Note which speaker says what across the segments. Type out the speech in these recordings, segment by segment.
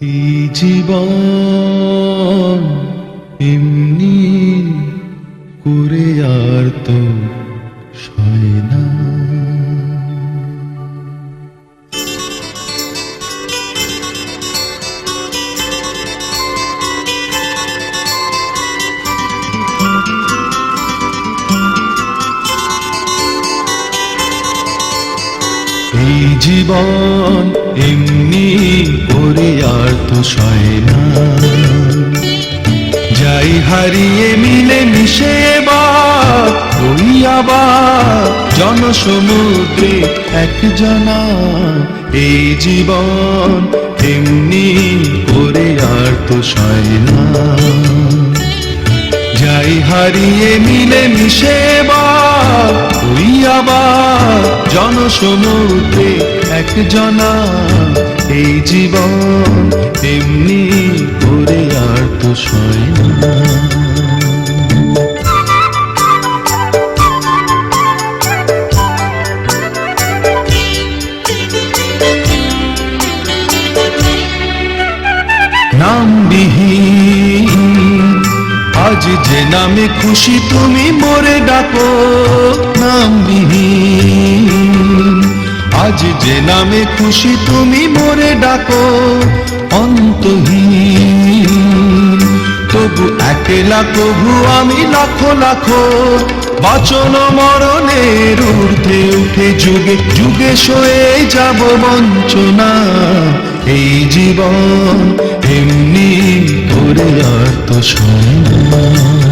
Speaker 1: এই জীবন জনা, এই জীবন এমনি করে আর তো সয় না। যাই হারিয়ে মিলে মিশে জনসমুদ্রে এক জনা, এই জীবন এমনি করে আর তো সয় না। যে নামে খুশি তুমি মোরে ডাকো নামবিহীন আজ যে নামে খুশি তুমি মোরে ডাকো, অন্তহীন। তবু একেলা প্রভু আমি লাখো লাখো বাচন মরণের ঊর্ধ্বে উঠে যুগে যুগে সয়ে যাব বঞ্চনা। এই জীবন এমনি করে আর তো সয়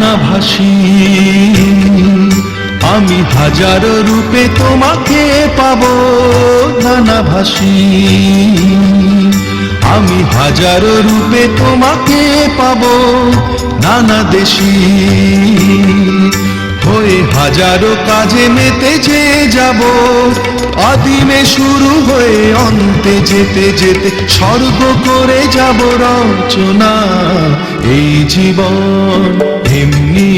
Speaker 1: ভাষী আমি হাজারো রূপে তোমাকে পাবো নানা ভাষী আমি হাজারো রূপে তোমাকে পাবো নানা দেশি। হয়ে হাজারো কাজে মেতে যে যাব আদিমে শুরু হয়ে অন্তে যেতে যেতে স্বর্গ করে যাব রচনা। এই জীবন এমনি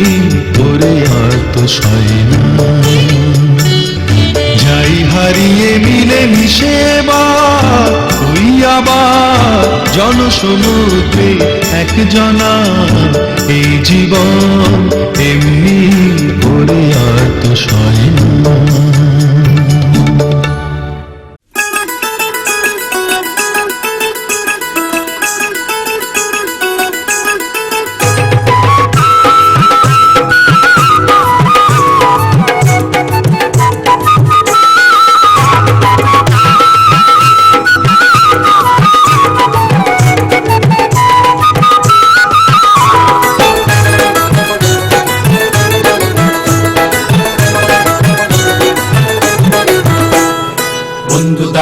Speaker 1: করে আর তো সয় না। যাই হারিয়ে মিলে মিশে এবার ওই আবার জনসমুদ্রে এক জনা এই জীবন এমনি করে আর তো সয় না।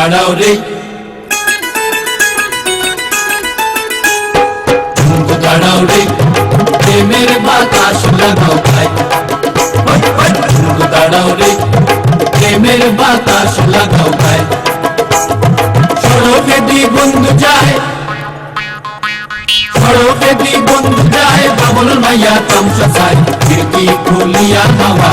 Speaker 2: দাঁড়াও রে বন্ধু দাঁড়াও রে প্রেমের বাতাস লাগাও ভাই বন্ধু দাঁড়াও রে প্রেমের বাতাস লাগাও ভাই সড়কে দি বন্ধু যায় সড়কে দি বন্ধু যায় বাবুল মাইয়া তামসা খায় খিড়কি খুলিয়া হাওয়া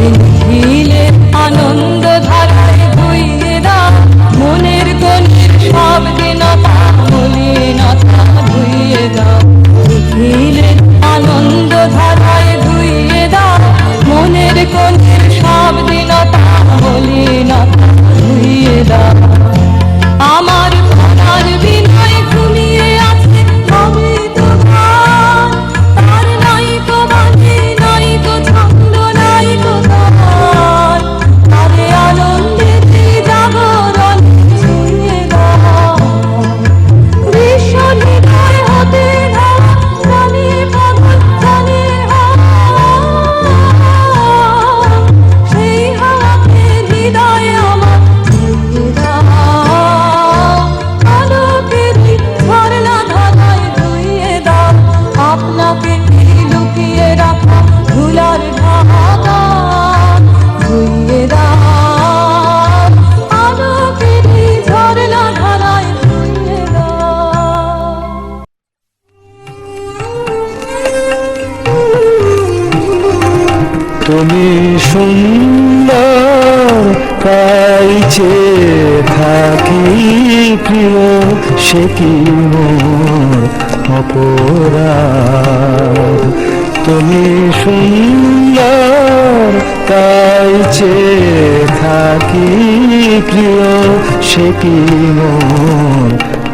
Speaker 3: Thank you. কি মোর অপরাধ? তুমি সুন্দর, তাই চে থাকি প্রিয়, সে কি মোর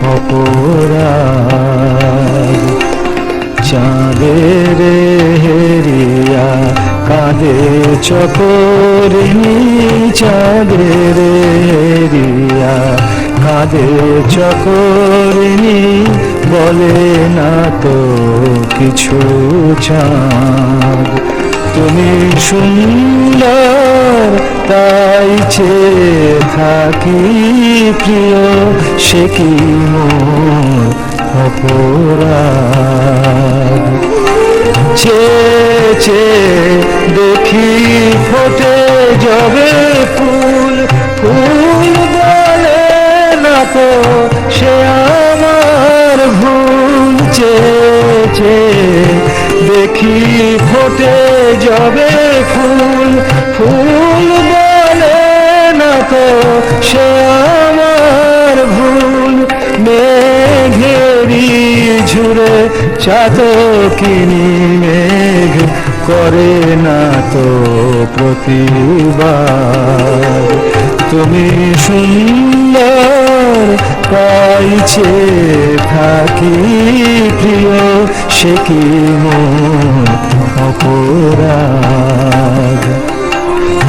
Speaker 3: অপরাধ? চাঁদের হেরিয়া কাঁদে চকর চাঁদের হেরিয়া। ভাদের চকরিনি বলে না তো কিছু চাঁদ। তুমি সুন্দর, তাই চে থাকি প্রিয়, সে কি মোর অপরাধ? চেয়ে চেয়ে দেখি ফোটে যাবে ফুল ফুল তো
Speaker 4: সে আমার ভুল চেয়েছে। দেখি ফোটে যাবে ফুল ফুল বলে না তো, সে আমার ভুল। মেঘেরি ঝুড়ে চাতকিনি মেঘ করে না তো প্রতিবার। তুমি সুন্দর পাইছে থাকি প্রিয়, সে কি অপরাধ?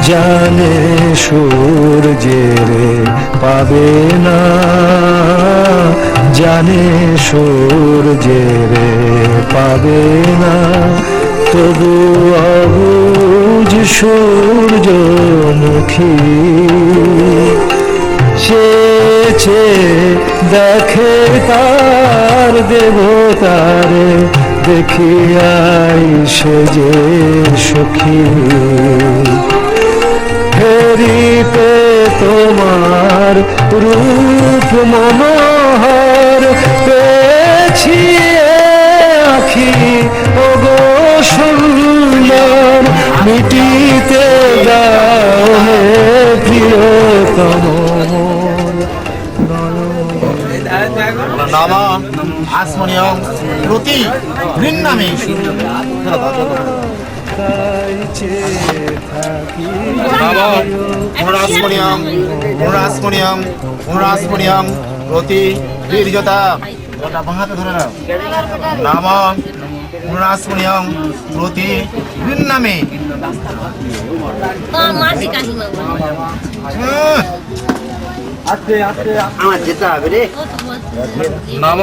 Speaker 4: জানে সূর্যের পাবে না, জানে সূর্যের পাবে না। তবু অবুজ সূর্যমুখী চেয়েছে দেখে তার দেবতার দেখি আই সেজে সখী। ফেরিতে তোমার রূপ মনোহর, পেয়েছি আখি। ওগো সুন্দর, মিটিতে দাও হে প্রিয়তম।
Speaker 5: নম হাসমনিয়ম প্রতি নম পুনরাসমনিয়ম পুনরাসমনিয়ম পুনরাসমনিয়ম প্রতি বীর্যতা ওটা বাঁ ধরে নাও। নাম পুনরাসমনিয়ম প্রতি নামে আমার যেতে হবে রে। নম।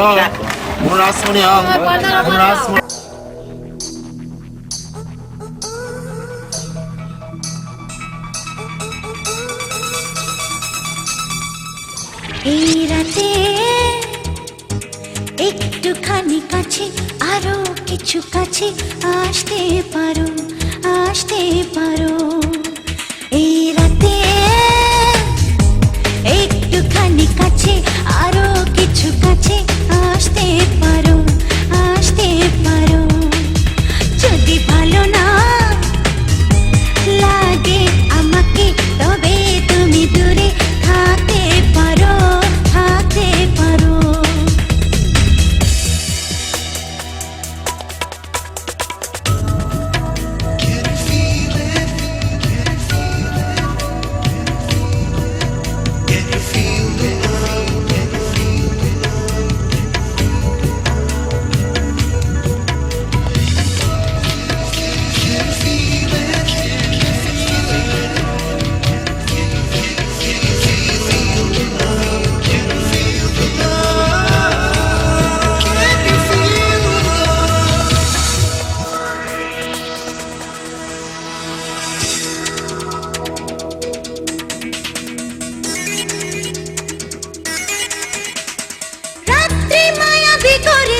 Speaker 5: পুনরাসমনিয়ম
Speaker 6: এই রাতে একটুখানি কাছে আরও কিছু কাছে আসতে পারো আসতে পারো। কিছু আসতে পারো।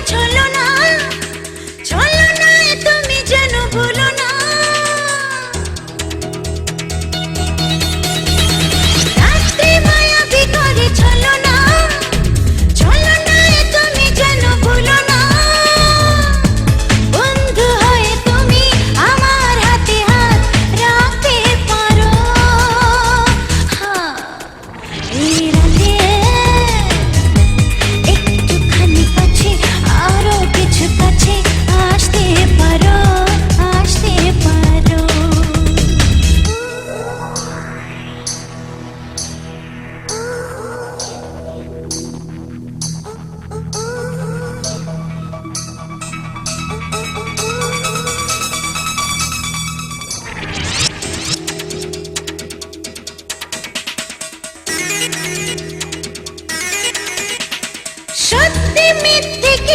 Speaker 6: cholo.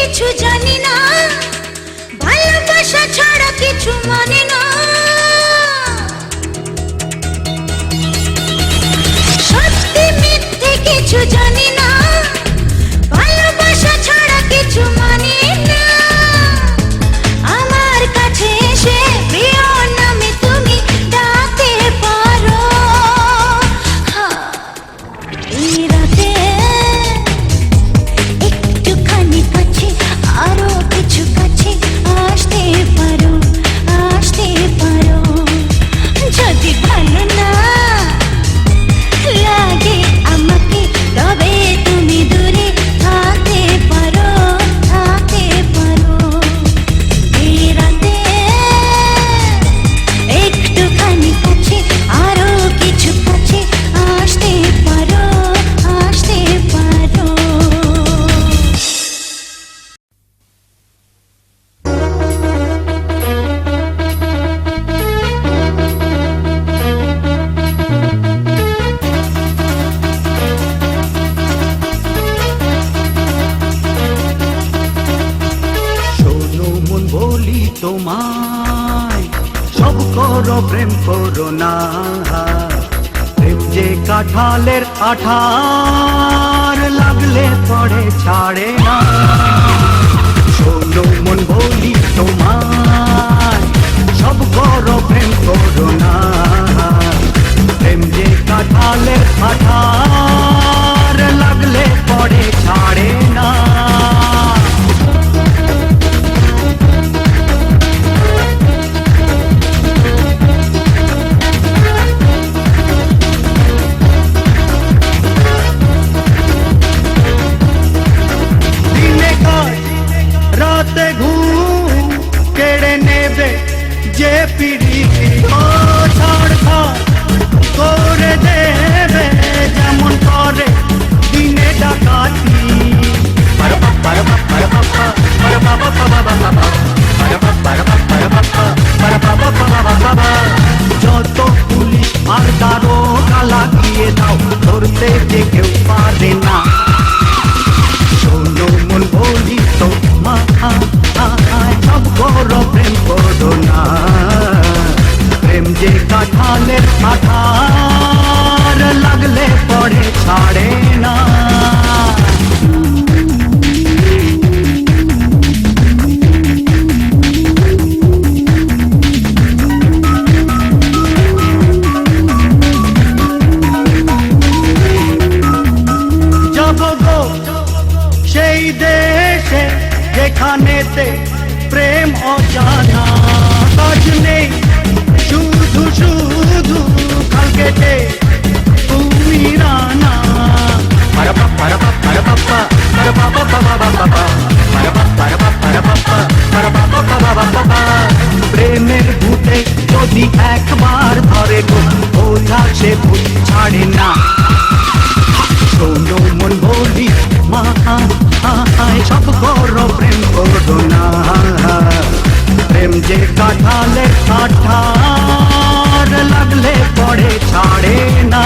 Speaker 6: কিছু জানি না। ভালোবাসা ছাড়া কিছু মানে না। সত্যি মিথ্যে কিছু জানি
Speaker 7: পড়ে ছাড়ে না। প্রেমের ভূতে যদি একবার ধরে গো বোঝা সে ভূত ছাড়ে না। শোনো মন বলি, মা আহায় সব করো, প্রেম করো না। প্রেম যে কাঠালে কাঠার লাগলে পড়ে ছাড়ে না।